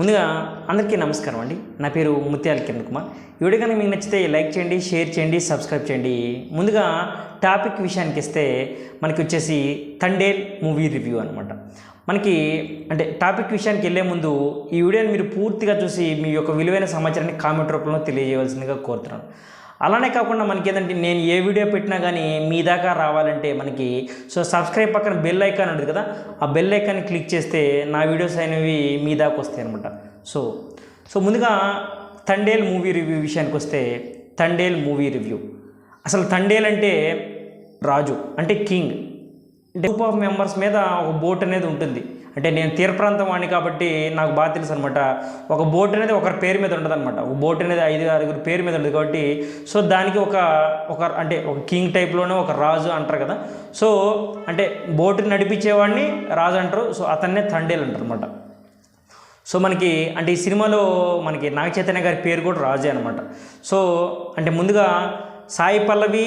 ముందుగా అందరికీ నమస్కారం అండి. నా పేరు ముత్యాల కిరణ్ కుమార్. ఈ వీడియో కనుక మీకు నచ్చితే లైక్ చేయండి షేర్ చేయండి సబ్స్క్రైబ్ చేయండి. ముందుగా టాపిక్ విషయానికి ఇస్తే మనకి వచ్చేసి తండేల్ మూవీ రివ్యూ అనమాట మనకి అంటే టాపిక్ విషయానికి వెళ్ళే ముందు ఈ వీడియోని మీరు పూర్తిగా చూసి మీ యొక్క విలువైన సమాచారాన్ని కామెంట్ రూపంలో తెలియజేయవలసిందిగా కోరుతున్నాను. అలానే కాకుండా మనకి ఏంటంటే నేను ఏ వీడియో పెట్టినా కానీ మీ దాకా రావాలంటే మనకి సో సబ్స్క్రైబ్ పక్కన బెల్ ఐకాన్ ఉంటుంది కదా ఆ బెల్ ఐకాన్ క్లిక్ చేస్తే నా వీడియోస్ అనేవి మీ దాకా వస్తాయి అనమాట సో సో ముందుగా తండేల్ మూవీ రివ్యూ విషయానికి వస్తే తండేల్ మూవీ రివ్యూ. అసలు తండేల్ అంటే రాజు అంటే కింగ్. గ్రూప్ ఆఫ్ మెంబర్స్ మీద ఒక బోట్ అనేది ఉంటుంది. అంటే నేను తీర ప్రాంతం వాడిని కాబట్టి నాకు బాగా తెలుసు అనమాట ఒక బోట్ అనేది ఒకరి పేరు మీద ఉంటుంది అనమాట ఒక బోట్ అనేది ఐదు ఆరుగురు పేరు మీద ఉంటుంది కాబట్టి సో దానికి ఒక ఒక అంటే ఒక కింగ్ టైప్లోనే ఒక రాజు అంటారు కదా. సో అంటే బోటు నడిపించేవాడిని రాజు అంటారు. సో అతన్నే తండేలు అంటారు అనమాట సో మనకి అంటే ఈ సినిమాలో మనకి నాగ చైతన్య గారి పేరు కూడా రాజే అనమాట సో అంటే ముందుగా సాయి పల్లవి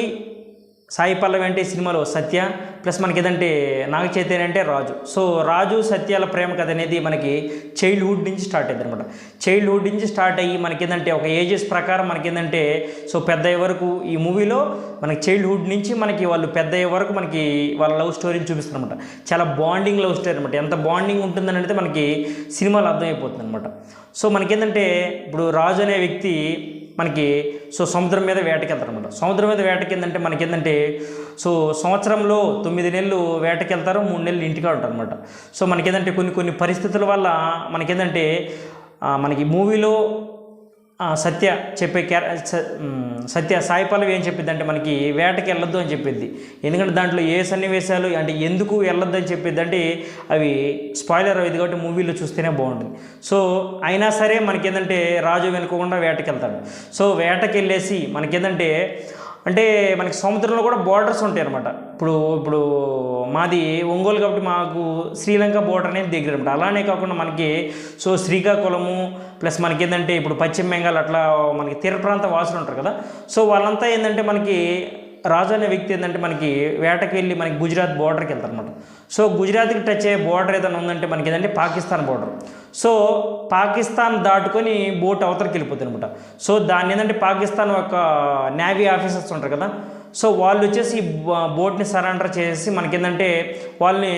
సాయి పల్లవి అంటే సినిమాలో సత్య ప్లస్ మనకి ఏదంటే నాగ చైతన్య అంటే రాజు. సో రాజు సత్యాల ప్రేమ కథ అనేది మనకి చైల్డ్హుడ్ నుంచి స్టార్ట్ అయింది అనమాట చైల్డ్హుడ్ నుంచి స్టార్ట్ అయ్యి మనకి ఏంటంటే ఒక ఏజెస్ ప్రకారం మనకి ఏంటంటే సో పెద్ద అయ్యే వరకు ఈ మూవీలో మనకి చైల్డ్హుడ్ నుంచి మనకి వాళ్ళు పెద్ద అయ్యే వరకు మనకి వాళ్ళ లవ్ స్టోరీని చూపిస్తారనమాట చాలా బాండింగ్ లవ్ స్టోరీ అనమాట ఎంత బాండింగ్ ఉంటుందని అంటే మనకి సినిమాలో అర్థమైపోతుంది అనమాట సో మనకేంటంటే ఇప్పుడు రాజు అనే వ్యక్తి మనకి సో సముద్రం మీద వేటకెళ్తారనమాట సముద్రం మీద వేటకిందంటే మనకి ఏంటంటే సో సంవత్సరంలో తొమ్మిది నెలలు వేటకెళ్తారు మూడు నెలలు ఇంటికి ఉంటారు అనమాట సో మనకి కొన్ని కొన్ని పరిస్థితుల వల్ల మనకేంటంటే మనకి మూవీలో సత్య చెప్పే క్యార సత్య సాయి పల్లవి ఏం చెప్పిద్దంటే మనకి వేటకి వెళ్ళొద్దు అని చెప్పిద్ది. ఎందుకంటే దాంట్లో ఏ సన్నివేశాలు అంటే ఎందుకు వెళ్ళొద్దు అని చెప్పిద్ది అంటే అవి స్పాయిలర్ అయ్యేది కాబట్టి మూవీలో చూస్తేనే బాగుంటుంది. సో అయినా సరే మనకి ఏంటంటే రాజు వెనుకోకుండా వేటకి వెళ్తాడు. సో వేటకి వెళ్ళేసి అంటే మనకి సముద్రంలో కూడా బోర్డర్స్ ఉంటాయి అనమాట ఇప్పుడు ఇప్పుడు మాది ఒంగోలు కాబట్టి మాకు శ్రీలంక బోర్డర్ అనేది దగ్గర అనమాట అలానే కాకుండా మనకి సో శ్రీకాకుళము ప్లస్ మనకి ఏంటంటే ఇప్పుడు పశ్చిమ బెంగాల్ అట్లా మనకి తీర ప్రాంత వాసులు ఉంటారు కదా. సో వాళ్ళంతా ఏంటంటే మనకి రాజు అనే వ్యక్తి ఏంటంటే మనకి వేటకి వెళ్ళి మనకి గుజరాత్ బోర్డర్కి వెళ్తారు అనమాట సో గుజరాత్కి టచ్ అయ్యే బోర్డర్ ఏదైనా ఉందంటే మనకి ఏదంటే పాకిస్తాన్ బోర్డర్ సో పాకిస్తాన్ దాటుకొని బోట్ అవతలకి వెళ్ళిపోతుంది అనమాట సో దాన్ని ఏంటంటే పాకిస్తాన్ ఒక నేవీ ఆఫీసర్స్ ఉంటారు కదా సో వాళ్ళు వచ్చేసి ఈ బోట్ని సరెండర్ చేసి మనకేంటంటే వాళ్ళని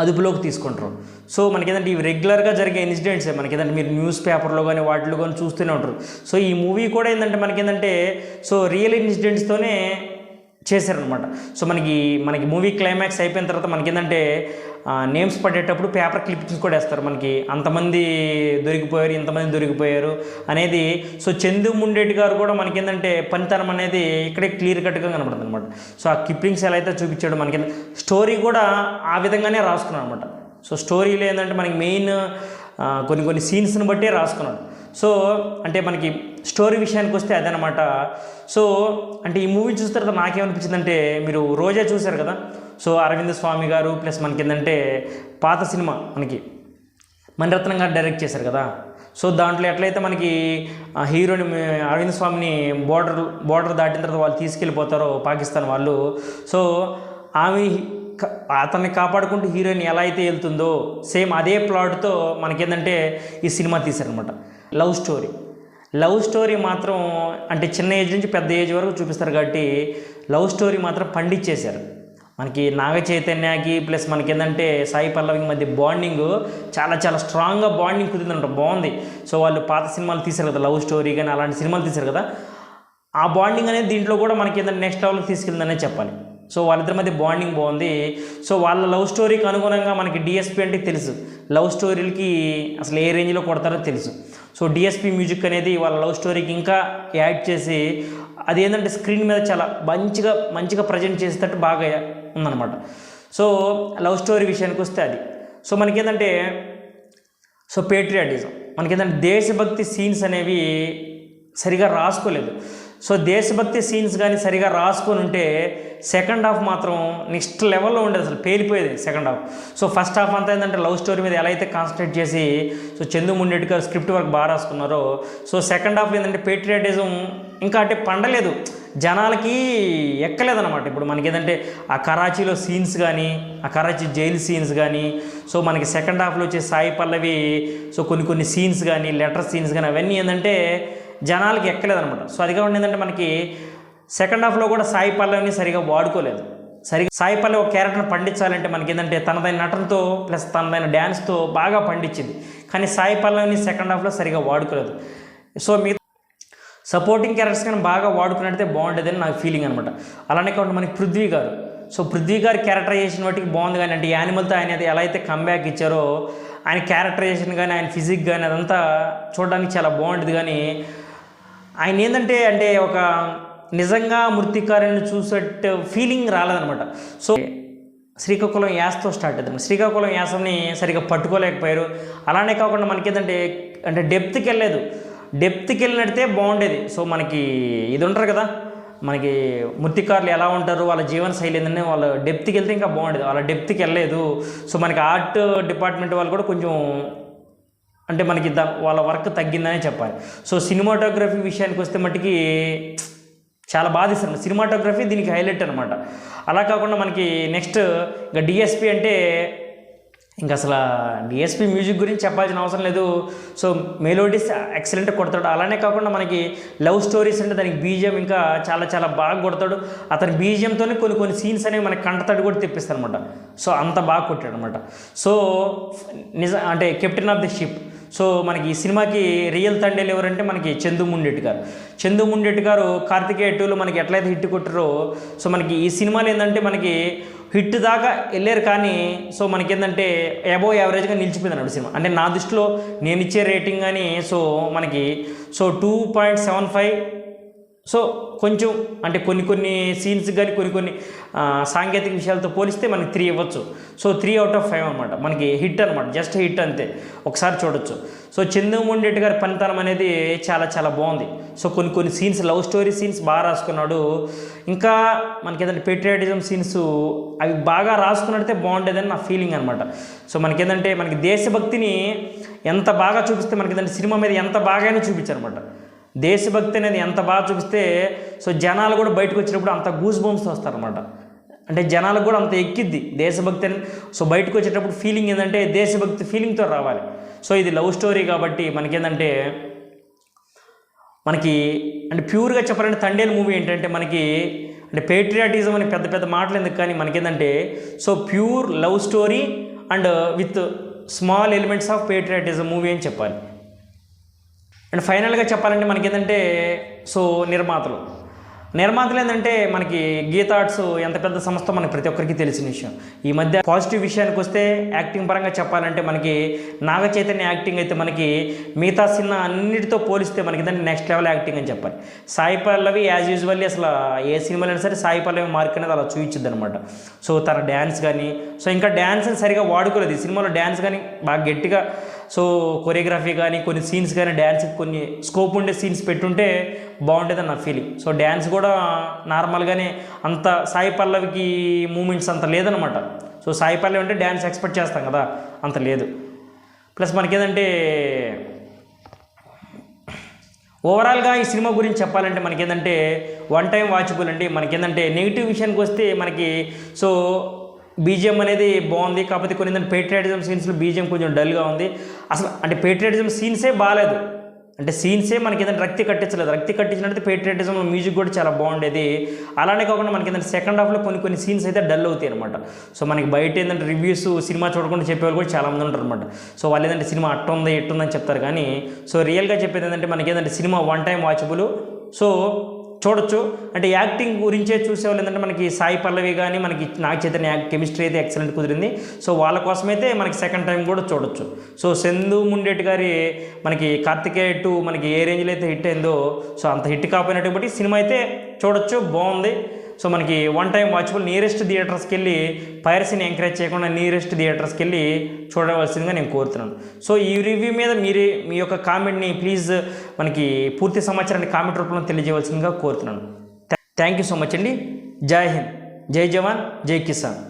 అదుపులోకి తీసుకుంటారు. సో మనకేంటంటే ఇవి రెగ్యులర్గా జరిగే ఇన్సిడెంట్సే మనకేంటంటే మీరు న్యూస్ పేపర్లో కానీ వాటిలో కానీ చూస్తూనే ఉంటారు. సో ఈ మూవీ కూడా ఏంటంటే మనకేంటంటే సో రియల్ ఇన్సిడెంట్స్తోనే చేశారనమాట సో మనకి మనకి మూవీ క్లైమాక్స్ అయిపోయిన తర్వాత మనకేంటంటే నేమ్స్ పడేటప్పుడు పేపర్ క్లిప్పింగ్స్ కూడా వేస్తారు. మనకి అంతమంది దొరికిపోయారు ఇంతమంది దొరికిపోయారు అనేది. సో చందు ముండేటి గారు కూడా మనకేంటంటే పనితనం అనేది ఇక్కడే క్లియర్ కట్గా కనబడుతుంది అనమాట సో ఆ క్లిప్పింగ్స్ ఎలా అయితే చూపించాడు మనకి స్టోరీ కూడా ఆ విధంగానే రాసుకున్నాడు అనమాట సో స్టోరీలో ఏంటంటే మనకి మెయిన్ కొన్ని కొన్ని సీన్స్ని బట్టే రాసుకున్నాడు. సో అంటే మనకి స్టోరీ విషయానికి వస్తే అదనమాట సో అంటే ఈ మూవీ చూసిన తర్వాత నాకేమనిపించిందంటే మీరు రోజా చూశారు కదా? సో అరవింద్ స్వామి గారు ప్లస్ మనకి ఏంటంటే పాత సినిమా మనకి. మణిరత్నం గారు డైరెక్ట్ చేశారు కదా? సో దాంట్లో ఎట్లయితే మనకి హీరోని అరవింద్ స్వామిని బోర్డర్ బోర్డర్ దాటిన తర్వాత వాళ్ళు తీసుకెళ్ళిపోతారో పాకిస్తాన్ వాళ్ళు. సో ఆమె అతన్ని కాపాడుకుంటూ హీరోయిన్ ఎలా అయితే వెళ్తుందో సేమ్ అదే ప్లాట్తో మనకేంటంటే ఈ సినిమా తీశారనమాట లవ్ స్టోరీ. లవ్ స్టోరీ మాత్రం అంటే చిన్న ఏజ్ నుంచి పెద్ద ఏజ్ వరకు చూపిస్తారు కాబట్టి లవ్ స్టోరీ మాత్రం పండించేశారు మనకి నాగ చైతన్యకి ప్లస్ మనకి ఏంటంటే సాయి పల్లవికి మధ్య బాండింగ్ చాలా చాలా స్ట్రాంగ్గా బాండింగ్ కుదిరిందంట బాగుంది. సో వాళ్ళు పాత సినిమాలు తీశారు కదా లవ్ స్టోరీ కానీ అలాంటి సినిమాలు తీశారు కదా ఆ బాండింగ్ అనేది దీంట్లో కూడా మనకి ఏంటంటే నెక్స్ట్ లెవెల్కి తీసుకెళ్ళిందనే చెప్పాలి. సో వాళ్ళిద్దరి మధ్య బాండింగ్ బాగుంది. సో వాళ్ళ లవ్ స్టోరీకి అనుగుణంగా మనకి డిఎస్పి అంటే తెలుసు. లవ్ స్టోరీలకి అసలు ఏ రేంజ్లో కొడతారో తెలుసు. సో డిఎస్పి మ్యూజిక్ అనేది వాళ్ళ లవ్ స్టోరీకి ఇంకా యాడ్ చేసి అది ఏంటంటే స్క్రీన్ మీద చాలా మంచిగా మంచిగా ప్రజెంట్ చేసేటట్టు బాగా ఉందన్నమాట. సో లవ్ స్టోరీ విషయానికి వస్తే అది. సో మనకేంటంటే సో పేట్రియాటిజం మనకేంటంటే దేశభక్తి సీన్స్ అనేవి సరిగా రాసుకోలేదు. సో దేశభక్తి సీన్స్ కానీ సరిగా రాసుకొని ఉంటే సెకండ్ హాఫ్ మాత్రం నెక్స్ట్ లెవెల్లో ఉండేది అసలు పేలిపోయేది second half. So first half అంతా ఏంటంటే లవ్ స్టోరీ మీద ఎలా అయితే కాన్సన్ట్రేట్ చేసి సో చందు ముండెడ్డి గారు స్క్రిప్ట్ వర్క్ బాగా రాసుకున్నారో సో సెకండ్ హాఫ్ ఏంటంటే పేట్రియాటిజం ఇంకా అంటే పండలేదు. జనాలకి ఎక్కలేదన్నమాట. ఇప్పుడు మనకి ఏంటంటే ఆ కరాచీలో సీన్స్ కానీ ఆ కరాచీ జైలు సీన్స్ కానీ సో మనకి సెకండ్ హాఫ్లో వచ్చే సాయి పల్లవి సో కొన్ని కొన్ని సీన్స్ కానీ లెటర్ సీన్స్ కానీ అవన్నీ ఏంటంటే జనాలకి ఎక్కలేదనమాట సో అది కాకుండా ఏంటంటే మనకి సెకండ్ హాఫ్లో కూడా సాయి పల్లవిని సరిగా వాడుకోలేదు. సరిగా సాయి పల్లవి ఒక క్యారెక్టర్ని పండించాలంటే మనకి ఏంటంటే తనదైన నటనతో ప్లస్ తనదైన డ్యాన్స్తో బాగా పండించింది. కానీ సాయి పల్లవిని సెకండ్ హాఫ్లో సరిగా వాడుకోలేదు. సో మీ సపోర్టింగ్ క్యారెక్టర్స్ కానీ బాగా వాడుకున్నట్టయితే బాగుండేదని నాకు ఫీలింగ్ అనమాట అలానే కాకుండా మనకి పృథ్వీ గారు. సో పృథ్వీ గారి క్యారెక్టరైజేషన్ బట్టి బాగుంది కానీ అంటే యానిమల్తో ఆయన అది ఎలా అయితే కంబ్యాక్ ఇచ్చారో ఆయన క్యారెక్టరైజేషన్ కానీ ఆయన ఫిజిక్ కానీ అదంతా చూడడానికి చాలా బాగుంటుంది కానీ ఆయన ఏంటంటే అంటే ఒక నిజంగా మృతికారుని చూసేట ఫీలింగ్ రాలేదనమాట సో శ్రీకాకుళం యాసతో స్టార్ట్ అవుతుంది శ్రీకాకుళం యాసని సరిగా పట్టుకోలేకపోయారు. అలానే కాకుండా మనకి ఏంటంటే అంటే డెప్త్కి వెళ్ళలేదు. డెప్త్కి వెళ్ళినట్టే బాగుండేది. సో మనకి ఇది ఉంటారు కదా మనకి మృతికారులు ఎలా ఉంటారు వాళ్ళ జీవన శైలి ఏంటంటే వాళ్ళ డెప్త్కి వెళ్తే ఇంకా బాగుండేది. వాళ్ళ డెప్త్కి వెళ్ళలేదు. సో మనకి ఆర్ట్ డిపార్ట్మెంట్ వాళ్ళు కూడా కొంచెం అంటే మనకి దా వాళ్ళ వర్క్ తగ్గిందనే చెప్పాలి. సో సినిమాటోగ్రఫీ విషయానికి వస్తే మట్టుకి చాలా బాధిస్తుంది సినిమాటోగ్రఫీ దీనికి హైలైట్ అనమాట అలా కాకుండా మనకి నెక్స్ట్ ఇంకా డిఎస్పి అంటే ఇంకా అసలు డిఎస్పి మ్యూజిక్ గురించి చెప్పాల్సిన అవసరం లేదు. సో మెలోడీస్ ఎక్సలెంట్ కొడతాడు. అలానే కాకుండా మనకి లవ్ స్టోరీస్ అంటే దానికి బీజియం ఇంకా చాలా చాలా బాగా కొడతాడు. అతని బీజియంతోనే కొన్ని కొన్ని సీన్స్ అనేవి మనకి కంటతడి కూడా తెప్పిస్తాడు అనమాట సో అంత బాగా కొట్టాడు అనమాట సో నిజ అంటే captain of the ship so మనకి ఈ సినిమాకి రియల్ తండేలు ఎవరంటే మనకి చందు ముండెట్టి గారు. చందు ముండెట్టి గారు కార్తికేయ టూలో మనకి ఎట్లయితే హిట్ కొట్టారో సో మనకి ఈ సినిమాలు ఏంటంటే మనకి హిట్ దాకా వెళ్ళారు కానీ సో మనకి ఏంటంటే అబోవ్ యావరేజ్గా నిలిచిపోయింది అన్నమాట సినిమా. అంటే నా దృష్టిలో నేను ఇచ్చే రేటింగ్ కానీ సో మనకి so two point seven five so కొంచెం అంటే కొన్ని కొన్ని సీన్స్ కానీ కొన్ని కొన్ని సాంకేతిక విషయాలతో పోలిస్తే మనకి త్రీ ఇవ్వచ్చు. So three out of five అనమాట మనకి హిట్ అనమాట జస్ట్ హిట్ అంతే. ఒకసారి చూడొచ్చు. సో చంద్రమోహన్ రెడ్డి గారి పనితనం అనేది చాలా చాలా బాగుంది. సో కొన్ని కొన్ని సీన్స్ లవ్ స్టోరీ సీన్స్ బాగా రాసుకున్నాడు. ఇంకా మనకి ఏదంటే పెట్రియాటిజం సీన్స్ అవి బాగా రాసుకున్నట్టే బాగుండేదని నా ఫీలింగ్ అనమాట సో మనకి ఏంటంటే మనకి దేశభక్తిని ఎంత బాగా చూపిస్తే మనకి ఏదంటే సినిమా మీద ఎంత బాగానే చూపించారనమాట దేశభక్తి అనేది ఎంత బాగా చూపిస్తే సో జనాలు కూడా బయటకు వచ్చినప్పుడు అంత గూస్ బంప్స్ వస్తారనమాట అంటే జనాలకు కూడా అంత ఎక్కిద్ది దేశభక్తి అని సో బయటకు వచ్చేటప్పుడు ఫీలింగ్ ఏంటంటే దేశభక్తి ఫీలింగ్తో రావాలి. సో ఇది లవ్ స్టోరీ కాబట్టి మనకేంటంటే మనకి అంటే ప్యూర్గా చెప్పాలంటే తండేలు మూవీ ఏంటంటే మనకి అంటే పేట్రియాటిజం అని పెద్ద పెద్ద మాటలు ఎందుకు కానీ మనకేంటంటే so pure love story and with small elements of patriotism movie అని చెప్పాలి. అండ్ ఫైనల్గా చెప్పాలంటే మనకి ఏంటంటే సో నిర్మాతలు. నిర్మాతలు ఏంటంటే మనకి గీత ఆర్ట్స్ ఎంత పెద్ద సంస్థ మనకి ప్రతి ఒక్కరికి తెలిసిన విషయం. ఈ మధ్య పాజిటివ్ విషయానికి వస్తే యాక్టింగ్ పరంగా చెప్పాలంటే మనకి నాగ చైతన్య యాక్టింగ్ అయితే మనకి మిగతా సినిమా అన్నిటితో పోలిస్తే మనకి ఏంటంటే నెక్స్ట్ లెవెల్ యాక్టింగ్ అని చెప్పాలి. సాయి పల్లవి యాజ్ యూజువల్లీ అసలు ఏ సినిమాలైనా అయినా సరే సాయి పల్లవి మార్క్ అనేది అలా చూపించింది అనమాట సో తన డ్యాన్స్ కానీ సో ఇంకా డ్యాన్స్ సరిగా వాడుకోలేదు. ఈ సినిమాలో డ్యాన్స్ కానీ బాగా గట్టిగా సో కొరియోగ్రఫీ కానీ కొన్ని సీన్స్ కానీ డ్యాన్స్ కొన్ని స్కోప్ ఉండే సీన్స్ పెట్టుంటే బాగుండేదని నా ఫీలింగ్ సో డ్యాన్స్ కూడా నార్మల్గానే అంత సాయి పల్లవికి మూమెంట్స్ అంత లేదనమాట సో సాయి పల్లవి అంటే డ్యాన్స్ ఎక్స్పెక్ట్ చేస్తాం కదా అంత లేదు. ప్లస్ మనకేదంటే ఓవరాల్గా ఈ సినిమా గురించి చెప్పాలంటే మనకేంటంటే వన్ టైం వాచబుల్ అండి. మనకేంటంటే నెగిటివ్ విషయానికి వస్తే మనకి సో బీజిఎం అనేది బాగుంది కాకపోతే కొన్ని ఏంటంటే పేట్రియాటిజం సీన్స్లో బీజిఎం కొంచెం డల్గా ఉంది. అసలు అంటే పేట్రియాటిజం సీన్సే బాగాలేదు అంటే సీన్సే మనకి ఏదైనా రక్తి కట్టించలేదు. రక్తి కట్టించినట్టు పేట్రియాటిజంలో మ్యూజిక్ కూడా చాలా బాగుండేది. అలానే కాకుండా మనకి ఏంటంటే సెకండ్ హాఫ్లో కొన్ని కొన్ని సీన్స్ అయితే డల్ అవుతాయి అనమాట సో మనకి బయట ఏంటంటే రివ్యూస్ సినిమా చూడకుండా చెప్పేవాళ్ళు కూడా చాలా మంది ఉంటారు అనమాట సో వాళ్ళు ఏంటంటే సినిమా అట్టుంది ఎట్టుందని చెప్తారు. కానీ సో రియల్గా చెప్పేది ఏంటంటే మనకి ఏంటంటే cinema one time watchable so చూడొచ్చు. అంటే యాక్టింగ్ గురించే చూసేవాళ్ళు ఏంటంటే మనకి సాయి పల్లవి కానీ మనకి నాగ చైతన్య కెమిస్ట్రీ అయితే ఎక్సలెంట్ కుదిరింది. సో వాళ్ళ కోసమైతే మనకి సెకండ్ టైం కూడా చూడొచ్చు. సో చందు ముండేటి గారి మనకి కార్తికేయ టూ మనకి ఏ రేంజ్లో అయితే హిట్ అయిందో సో అంత హిట్ కాకపోయినట్టు బట్టి సినిమా అయితే చూడొచ్చు. బాగుంది. సో మనకి వన్ టైం వాచబుల్ నియరెస్ట్ థియేటర్స్కి వెళ్ళి పైరసీని ఎంకరేజ్ చేయకుండా నియరెస్ట్ థియేటర్స్కి వెళ్ళి చూడవలసిందిగా నేను కోరుతున్నాను. సో ఈ రివ్యూ మీద మీరే మీ యొక్క కామెంట్ని ప్లీజ్ మనకి పూర్తి సమాచారాన్ని కామెంట్ రూపంలో తెలియజేయవలసిందిగా కోరుతున్నాను. థ్యాంక్ యూ సో మచ్ అండి. జై హింద్. జై జవాన్. జై కిసాన్.